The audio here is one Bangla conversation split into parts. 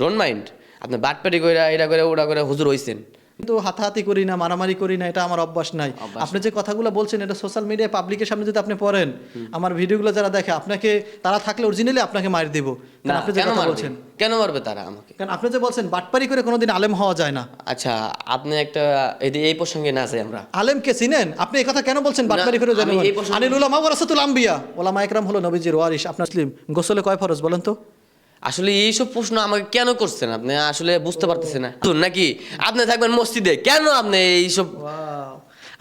ডোন্ট মাইন্ড আপনি বাটপাটি করে এটা করে ওটা করে হুজুর হইছেন। কিন্তু হাতাহাতি করি না মারামারি করি না এটা আমার অভ্যাস নাই। আপনি যে কথাগুলো বলছেন এটা সোশ্যাল মিডিয়ায় পাবলিকের সামনে যদি আপনি পড়েন আমার ভিডিওগুলো যারা দেখে আপনাকে তারা থাকলে অরিজিনালি আপনাকে মার দিব। আপনি যে কথা বলছেন। কেন মারবে তারা আমাকে? কারণ আপনি যে বলছেন বাটপারি করে কোনোদিন আলেম হওয়া যায় না। আচ্ছা আপনি একটা এই এই প্রসঙ্গে না যাই আমরা। আলেমকে চিনেন? আপনি এই কথা কেন বলছেন বাটপারি করে জানেন আনিল উলামা ওয়ারাসাতুল আম্বিয়া। ওলামা একরাম হলো নবীজির ওয়ারিস আপনার মুসলিম গোসলে কয় ফরজ বলেন তো? আসলে এইসব প্রশ্ন আমাকে কেন করছেন আপনি? আসলে বুঝতে পারতেছেন না। তো নাকি আপনি থাকবেন মসজিদে? কেন আপনি এইসব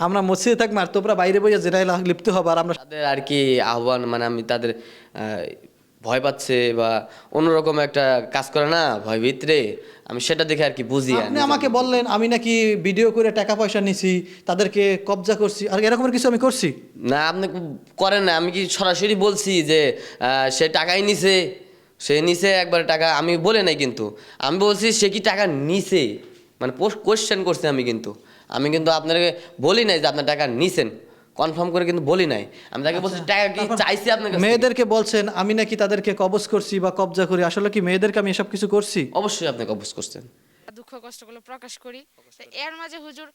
আমরা মসজিদে থাকব আর তোমরা বাইরে বইয়া যেটাই লিপ্ত হবে আর আমরা তাদের আর কি আহ্বান মানে আমি তাদের ভয় পাচ্ছে বা অন্যরকম একটা কাজ করে না ভয় ভিতরে। আমি সেটা দেখে আর কি বুঝি আপনি আমাকে বললেন আমি নাকি ভিডিও করে টাকা পয়সা নিছি তাদেরকে কবজা করছি আর এরকমের কিছু আমি করছি? না আপনি করেন না আমি কি সরাসরি বলছি যে আহ, সে টাকাই নিছে? সে নিছে একবার টাকা আমি বলে নাই কিন্তু। আমি বলছি সে কি টাকা নিছে? মানে কোশ্চেন করছি আমি কিন্তু। আমি কিন্তু আপনাকে বলি নাই যে আপনার টাকা নিছেন। কনফার্ম করে কিন্তু বলি নাই। আমি তাকে বলছি টাকা কি চাইছি আপনার আচ্ছা, মেয়েদেরকে বলছেন আমি নাকি তাদেরকে কবজ করছি বা কবজা করি। আসলে কি মেয়েদেরকে আমি এসব কিছু করছি? অবশ্যই আপনি কবজ করছেন। দুঃখ কষ্টগুলো প্রকাশ করি। এর মাঝে হুজুর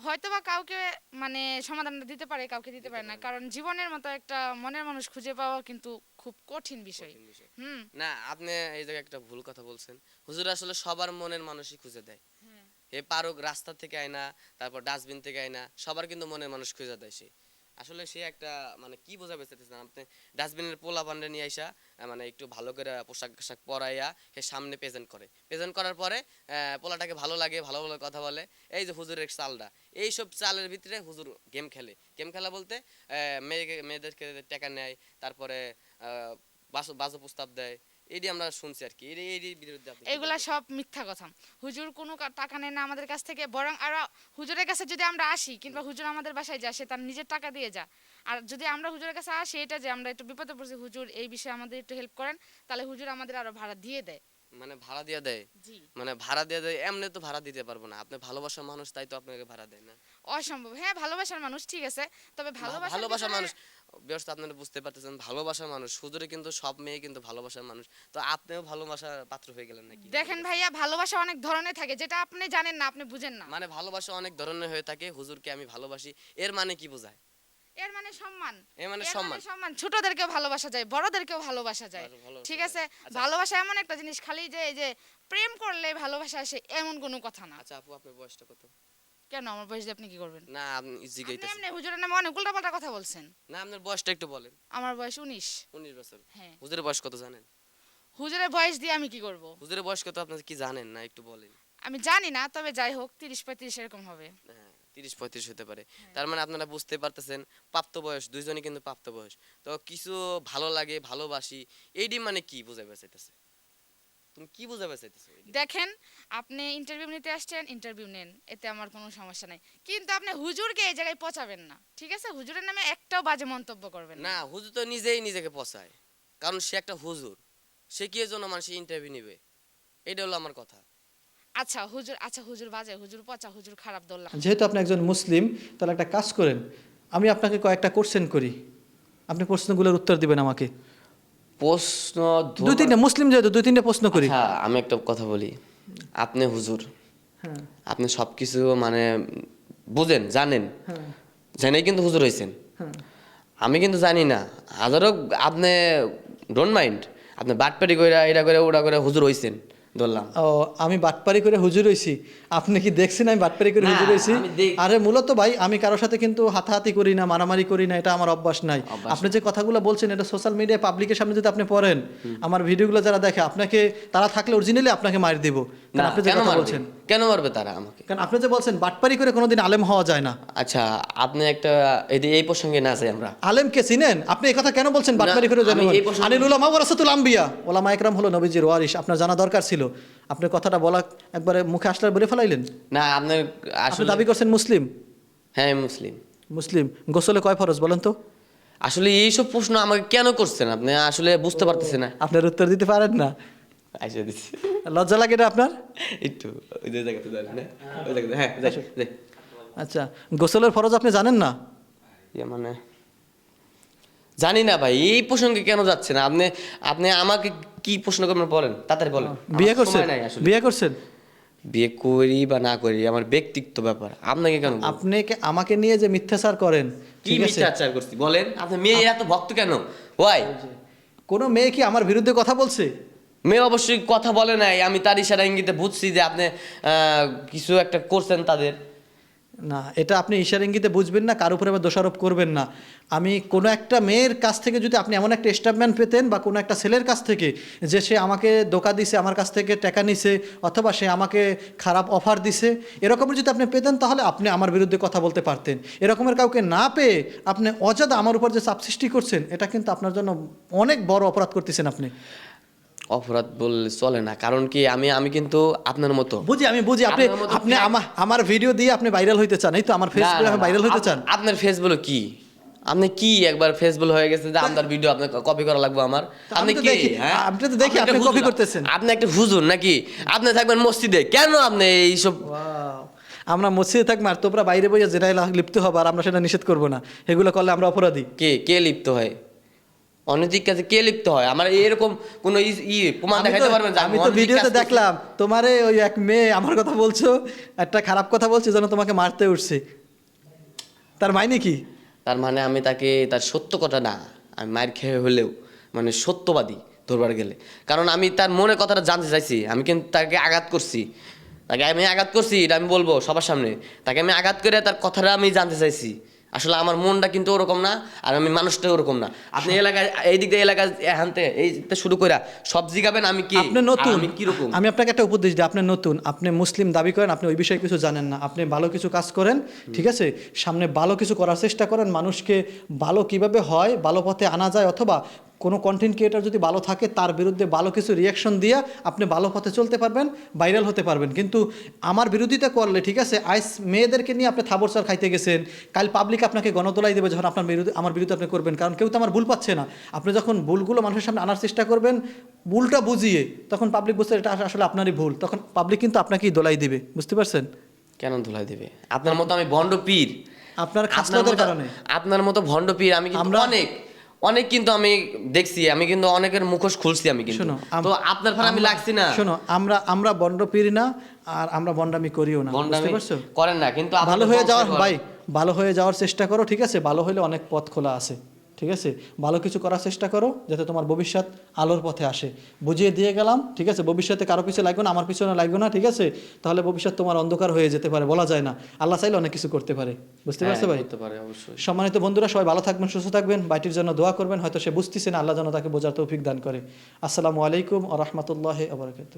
হয়তো বা কাউকে মানে সমাধানটা দিতে পারে কাউকে দিতে পারে না। কারণ জীবনের মতো একটা মনের মানুষ খুঁজে পাওয়া কিন্তু খুব কঠিন বিষয়। হুম। না আপনি এই জায়গায় একটা ভুল কথা বলছেন। হুজুর আসলে সবার মনের মানুষই খুঁজে দেয়। এ পারুক রাস্তা থেকে আয়না তারপর ডাস্টবিন থেকে আয়না সবার কিন্তু মনের মানুষ খুঁজে দেয় সে। আসলে সে একটা মানে কি বোঝাবে চাইতেছেন আপনি ডাস্টবিনের পোলা পান্ডে নিয়ে আসা মানে একটু ভালো করে পোশাক আশাক পরাইয়া সে সামনে প্রেজেন্ট করে। প্রেজেন্ট করার পরে পোলাটাকে ভালো লাগে, ভালো ভালো কথা বলে। এই যে হুজুরের চালটা, এইসব চালের ভিতরে হুজুর গেম খেলে। গেম খেলা বলতে মেয়েকে, মেয়েদেরকে টাকা নেয়, তারপরে বাসো বাজো প্রস্তাব দেয় এটি আমরা শুনছি আর কি বিরুদ্ধে এগুলা সব মিথ্যা কথা। হুজুর কোনো টাকা নেয় না আমাদের কাছ থেকে বরং আর হুজুরের কাছে যদি আমরা আসি কিংবা হুজুর আমাদের বাসায় যায় সে তার নিজের টাকা দিয়ে যা আর যদি আমরা হুজুরের কাছে আসি এটা যে আমরা একটু বিপদে পড়ছি হুজুর এই বিষয়ে আমাদের একটু হেল্প করেন তাহলে হুজুর আমাদের আরও ভাড়া দিয়ে দেয়। মানে ভাড়া দিয়ে দেয়? মানে ভাড়া দিয়ে দেয় এমনি তো ভাড়া দিতে পারব না। আপনি ভালোবাসার মানুষ তাই তো আপনাকে ভাড়া দেয় না। অসম্ভব। হ্যাঁ ভালোবাসার মানুষ ঠিক আছে। তবে ভালোবাসার মানুষ ব্যস্ত আপনারা বুঝতে পারতেছেন ভালোবাসার মানুষ। হুজুরে কিন্তু সব মেয়ে কিন্তু ভালোবাসার মানুষ। তো আপনিও ভালোবাসার পাত্র হয়ে গেলেন নাকি? দেখেন ভাইয়া ভালোবাসা অনেক ধরনের থাকে যেটা আপনি জানেন না আপনি বুঝেন না। মানে ভালোবাসা অনেক ধরনের হয়ে থাকে হুজুরকে আমি ভালোবাসি। এর মানে কি বোঝায়? এর মানে সম্মান। এর মানে সম্মান। সম্মান। ছোটদেরকেও ভালোবাসা যায় বড়দেরকেও ভালোবাসা যায়। ঠিক আছে? ভালোবাসা এমন একটা জিনিস খালি যে এই যে প্রেম করলে ভালোবাসা আসে এমন কোনো কথা না। আচ্ছা আপু আপনার বয়সটা কত? কেন? আমার বয়স দিয়ে আপনি কি করবেন? না আপনি আপনি এমনি হুজুরের নামে অনেক উল্টাপাল্টা কথা বলছেন। না আপনার বয়সটা একটু বলেন। আমার বয়স উনিশ। উনিশ বছর। হ্যাঁ। হুজুরের বয়স কত জানেন? হুজুরের বয়স দিয়ে আমি কি করব? হুজুরের বয়স কত আপনার কি জানেন না একটু বলেন। আমি জানি না তবে যাই হোক তিরিশ পঁয়ত্রিশ এরকম হবে। হ্যাঁ তিরিশ পঁয়ত্রিশ হতে পারে। তার মানে আপনারা বুঝতে পারতেছেন প্রাপ্ত বয়স দুইজনই কিন্তু প্রাপ্ত বয়স। তো কিছু ভালো লাগে ভালোবাসি এইটি মানে কি? বোঝাবে চাইতেছে। কি বোঝাবে চাইতেছো দেখেন আপনি ইন্টারভিউ নিতে আসছেন ইন্টারভিউ নেন এতে আমার কোনো সমস্যা নাই। কিন্তু আপনি হুজুরকে এই জায়গায় পচাবেন না ঠিক আছে? হুজুরের নামে একটাও বাজে মন্তব্য করবেন না। হুজুর তো নিজেই নিজেকে পচায় কারণ সে একটা হুজুর। সে কি জন্য মানুষ ইন্টারভিউ নিবে? এটা হলো আমার কথা। আচ্ছা হুজুর আচ্ছা হুজুর বাজে হুজুর পচা হুজুর খারাপ দোল্লা। যেহেতু আপনি একজন মুসলিম তাহলে একটা কাজ করেন। আমি আপনাকে কয়েকটা কোশ্চেন করি। আপনি প্রশ্নগুলোর উত্তর দিবেন আমাকে। প্রশ্ন দুই তিনটা মুসলিম যেহেতু দুই তিনটে প্রশ্ন করি। হ্যাঁ আমি একটা কথা বলি। আপনি হুজুর। আপনি আপনি সবকিছু মানে বুঝেন জানেন। জেনে জেনেই কিন্তু হুজুর হয়েছেন হ্যাঁ। আমি কিন্তু জানি না। হাজারো আপনি ডোন্ট মাইন্ড আপনি বাটপেটি করে এটা করে ওটা করে হুজুর হইছেন। ধরলাম। ও আমি বাটপারি করে হুজুর হইছি। আপনি কি দেখছেন আমি বাটপারি করে হুজুর হইছি? আরে মূলত ভাই আমি কারোর সাথে কিন্তু হাতাহাতি করি না মারামারি করি না এটা আমার অভ্যাস নাই। আপনি যে কথাগুলো বলছেন এটা সোশ্যাল মিডিয়া পাবলিকের সামনে যদি আপনি পড়েন আমার ভিডিওগুলো যারা দেখে আপনাকে তারা থাকলে অরিজিনালি আপনাকে মার দিব। আপনি যে কথা বলছেন। কেন মারবে তারা আমাকে? কারণ আপনি যে বলছেন বাটপারি করে কোনোদিন আলেম হওয়া যায় না। আচ্ছা আপনি একটা এই- এই প্রসঙ্গে না যাই আমরা। আলেমকে চিনেন? আপনি এই কথা কেন বলছেন বাটপারি করে আমি জানেন আনিল উলামা ওয়ারাসাতুল আম্বিয়া। ওলামা একরাম হলো নবীজির ওয়ারিস আপনার জানা দরকার ছিল। আপনি কথাটা বলা একবারে মুখে আসলে বলে ফেলাইলেন। না আপনি আসলে দাবি করছেন মুসলিম? হ্যাঁ মুসলিম। মুসলিম। গোসলে কয় ফরজ বলেন তো? আসলে এইসব প্রশ্ন আমাকে কেন করছেন আপনি? আসলে বুঝতে পারতেছেন না। আপনার উত্তর দিতে পারেন না। আইসা দিচ্ছি। লজ্জা লাগে এটা আপনার? একটু ওই জায়গাতে দাঁড়ান, হ্যাঁ? ওই জায়গাতে, হ্যাঁ যাই, যাই। আচ্ছা গোসলের ফরজ আপনি জানেন না? ইয়ে মানে? জানি না ভাই এই প্রসঙ্গে কেন যাচ্ছে না আপনি আপনি আমাকে কি প্রশ্ন করবেন বলেন তাড়াতাড়ি বলেন। বিয়ে করছেন। বিয়ে করছেন? বিয়ে করি বা না করি আমার ব্যক্তিত্ব ব্যাপার। আপনাকে কেন আপনি আমাকে নিয়ে যে মিথ্যাচার করেন কি মিথ্যাচার করছি? বলেন আপনি মেয়ে এত ভক্ত কেন? ওয়াই কোনো মেয়ে কি আমার বিরুদ্ধে কথা বলছে? মেয়ে অবশ্যই কথা বলে নাই, আমি তার ইশারা ইঙ্গিতে বুঝছি যে আপনি কিছু একটা করছেন তাদের। না, এটা আপনি ঈশার ইঙ্গিতে বুঝবেন না, কার উপরে আবার দোষারোপ করবেন না। আমি কোনো একটা মেয়ের কাছ থেকে যদি আপনি এমন একটা স্টাফম্যান পেতেন বা কোনো একটা ছেলের কাছ থেকে যে সে আমাকে দোকা দিছে, আমার কাছ থেকে টাকা নিছে অথবা সে আমাকে খারাপ অফার দিছে, এরকমের যদি আপনি পেতেন তাহলে আপনি আমার বিরুদ্ধে কথা বলতে পারতেন। এরকমের কাউকে না পেয়ে আপনি অজাদা আমার উপর যে চাপ সৃষ্টি করছেন, এটা কিন্তু আপনার জন্য অনেক বড় অপরাধ করতেছেন আপনি। অপরাধ বললে চলে না। কারণ কি আমি আমি কিন্তু আপনার মতো। বুঝি আমি বুঝি। আপনি আপনি আমার আমার ভিডিও দিয়ে আপনি ভাইরাল হইতে চান। এই তো আমার ফেসবুকে আপনি ভাইরাল হইতে চান। আপনার ফেসবুক কি? আপনি কি একবার ফেসবুক হয়ে গেছে যে আপনার ভিডিও আপনার কপি করা লাগবে আমার? আপনি কি? হ্যাঁ? আপনি তো দেখি আপনি হুজুর। করতেছেন। আপনি একটা হুজুর নাকি? আপনি থাকবেন মসজিদে। কেন আপনি এইসব Wow! আমরা মসজিদে থাকব আর তোমরা বাইরে বইয়া যেটাই লিপ্ত হবে আর আমরা সেটা নিষেধ করব না। এগুলো করলে আমরা অপরাধী। কে কে লিপ্ত হয়? অনৈতিক কাজে কে লিপ্ত হয়? আমার এরকম কোন ই- প্রমাণ আমি দেখাতে তো- পারবেন আমি তো ভিডিওতে দেখলাম তোমারে ওই এক মেয়ে আমার কথা বলছো একটা খারাপ কথা বলছে যেন তোমাকে মারতে উঠছে। তার মাইনে কি? তার মানে আমি তাকে তার সত্য কথা না আমি মায়ের খেয়ে হলেও মানে সত্যবাদী ধরবার গেলে। কারণ আমি তার মনের কথাটা জানতে চাইছি আমি কিন্তু তাকে আঘাত করছি। তাকে আমি আঘাত করছি এটা আমি বলব সবার সামনে। তাকে আমি আঘাত করে তার কথাটা আমি জানতে চাইছি। আসলে আমার মনটা কিন্তু ওরকম না আর আমি মানুষটা ওরকম না। আপনি এলাকায় এই দিক দিয়ে এলাকায় হানতে এই দিক থেকে শুরু করে সব জিগাবেন আমি কি? আপনি নতুন। আমি কীরকম? আমি আপনাকে একটা উপদেশ দিই আপনি নতুন। আপনি মুসলিম দাবি করেন আপনি ওই বিষয়ে কিছু জানেন না। আপনি ভালো কিছু কাজ করেন ঠিক আছে? সামনে ভালো কিছু করার চেষ্টা করেন মানুষকে ভালো কীভাবে হয় ভালো পথে আনা যায় অথবা কোনো কন্টেন্ট ক্রিয়েটার যদি ভালো থাকে তার বিরুদ্ধে ভালো কিছু রিয়াকশন দিয়ে আপনি ভালো পথে চলতে পারবেন ভাইরাল হতে পারবেন। কিন্তু আমার বিরোধিতা করলে ঠিক আছে আইস মেয়েদেরকে নিয়ে আপনি থাবরসার খাইতে গেছেন কাল পাবলিক আপনাকে গণতলাই দেবে যখন আপনার বিরুদ্ধে আমার বিরুদ্ধে আপনি করবেন। কারণ কেউ তো আমার ভুল পাচ্ছে না। আপনি যখন ভুলগুলো মানুষের সামনে আনার চেষ্টা করবেন ভুলটা বুঝিয়ে তখন পাবলিক বুঝতে এটা আসলে আপনারই ভুল। তখন পাবলিক কিন্তু আপনাকেই দোলাই দিবে। বুঝতে পারছেন? কেন ধুলাই দেবে? আপনার মতো আমি ভণ্ড পীর। আপনার আপনার কারণে। আপনার মতো ভণ্ড পীর আমি কিন্তু আমরা- অনেক। অনেক কিন্তু আমি দেখছি আমি কিন্তু অনেকের মুখোশ খুলছি আমি কিন্তু। শোনো তো আপনার ফলে আমি লাগছি না। শোনো আমরা আমরা বন্ড পিরি না আর আমরা বন্ডামি করিও না বুঝতে পারছ? করেন না কিন্তু ভালো হয়ে যাওয়ার ভাই ভালো হয়ে যাওয়ার চেষ্টা করো ঠিক আছে? ভালো হলে অনেক পথ খোলা আছে। ঠিক আছে? ভালো কিছু করার চেষ্টা করো যাতে তোমার ভবিষ্যৎ আলোর পথে আসে। বুঝিয়ে দিয়ে গেলাম ঠিক আছে? ভবিষ্যতে কারও পিছনে লাগবে না আমার পিছনে লাগবে না ঠিক আছে? তাহলে ভবিষ্যৎ তোমার অন্ধকার হয়ে যেতে পারে বলা যায় না। আল্লাহ চাইলে অনেক কিছু করতে পারে। বুঝতে হ্যাঁ, পারছ ভাই অবশ্যই। সম্মানিত বন্ধুরা সবাই ভালো থাকবেন সুস্থ থাকবেন বাইটির জন্য দোয়া করবেন হয়তো সে বুঝতেছে না আল্লাহ যেন তাকে বোঝার তৌফিক দান করে। আসসালামু আলাইকুম আ রহমতুল্লাহ আবরকাত